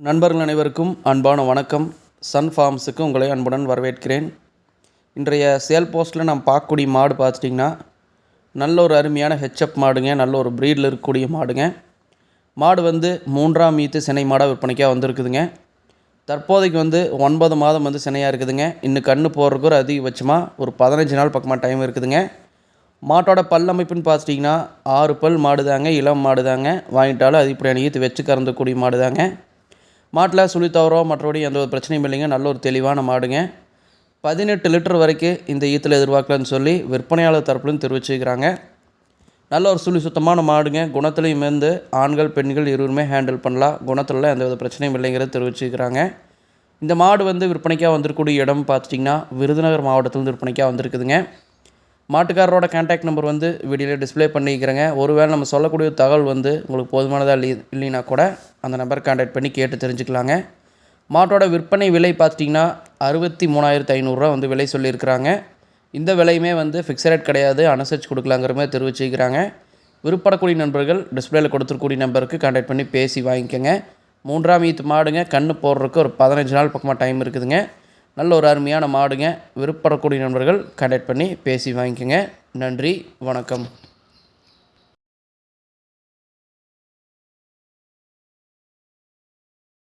நண்பர்கள் அனைவருக்கும் அன்பான வணக்கம். சன் ஃபார்ம்ஸுக்கு உங்களை அன்புடன் வரவேற்கிறேன். இன்றைய சேல் போஸ்ட்டில் நம்ம பார்க்கக்கூடிய மாடு பார்த்துட்டிங்கன்னா நல்ல ஒரு அருமையான ஹெச்அப் மாடுங்க நல்ல ஒரு ப்ரீடில் இருக்கக்கூடிய மாடுங்க. மாடு வந்து மூன்றாம் மீத்து சினை மாடாக விற்பனைக்காக வந்திருக்குதுங்க. தற்போதைக்கு வந்து ஒன்பது மாதம் வந்து சினையாக இருக்குதுங்க. இன்னும் கன்று போடுறதுக்கு ஒரு அதிகபட்சமாக ஒரு பதினஞ்சு நாள் பக்கமாக டைம் இருக்குதுங்க. மாட்டோட பல் அமைப்புன்னு பார்த்துட்டிங்கன்னா ஆறு பல் மாடு தாங்க இளம் மாடு தாங்க வாங்கிட்டாலும் அதிகப்படியான ஈத்து வச்சு கறந்தக்கூடிய மாடு தாங்க மாட்டில் சுழி தவறோ மற்றபடி எந்த ஒரு பிரச்சனையும் இல்லைங்க. நல்ல ஒரு தெளிவான மாடுங்க. பதினெட்டு லிட்டர் வரைக்கும் இந்த ஈத்தில் எதிர்பார்க்கலன்னு சொல்லி விற்பனையாளர் தரப்புலையும் தெரிவிச்சுக்கிறாங்க நல்ல ஒரு சுழி சுத்தமான மாடுங்க. குணத்துலையும் இருந்து ஆண்கள் பெண்கள் இருவருமே ஹேண்டில் பண்ணலாம். குணத்தில் எந்த வித பிரச்சனையும் இல்லைங்கிறத தெரிவிச்சுக்கிறாங்க இந்த மாடு வந்து விற்பனைக்காக வந்திருக்கக்கூடிய இடம் பார்த்துட்டிங்கன்னா விருதுநகர் மாவட்டத்தில் விற்பனைக்காக வந்திருக்குதுங்க. மாட்டுக்காரரோட கான்டாக்ட் நம்பர் வந்து வீடியோவில் டிஸ்ப்ளே பண்ணிக்கிறேங்க. ஒருவேளை நம்ம சொல்லக்கூடிய தகவல் வந்து உங்களுக்கு போதுமானதாக இல்லை இல்லைனா கூட அந்த நம்பர் கான்டாக்ட் பண்ணி கேட்டு தெரிஞ்சுக்கலாங்க. மாட்டோட விற்பனை விலை பார்த்திங்கன்னா அறுபத்தி மூணாயிரத்து ஐநூறுரூவா வந்து விலை சொல்லியிருக்கிறாங்க. இந்த விலையுமே வந்து ஃபிக்ஸட் ரேட் கிடையாது. அனுசரித்து கொடுக்கலாங்கிற மாதிரி தெரிவிச்சுக்கிறாங்க விருப்படக்கூடிய நண்பர்கள் டிஸ்பிளேயில் கொடுத்துருக்கூடிய நம்பருக்கு கான்டாக்ட் பண்ணி பேசி வாங்கிக்கோங்க. மூன்றாம் ஈத்து மாடுங்க கண்ணு போடுறதுக்கு ஒரு பதினஞ்சு நாள் பக்கமாக டைம் இருக்குதுங்க. நல்ல ஒரு அருமையான மாடுங்க. விருப்பப்படக்கூடிய நண்பர்கள் கண்டக்ட் பண்ணி பேசி வாங்கிக்கோங்க. நன்றி வணக்கம்.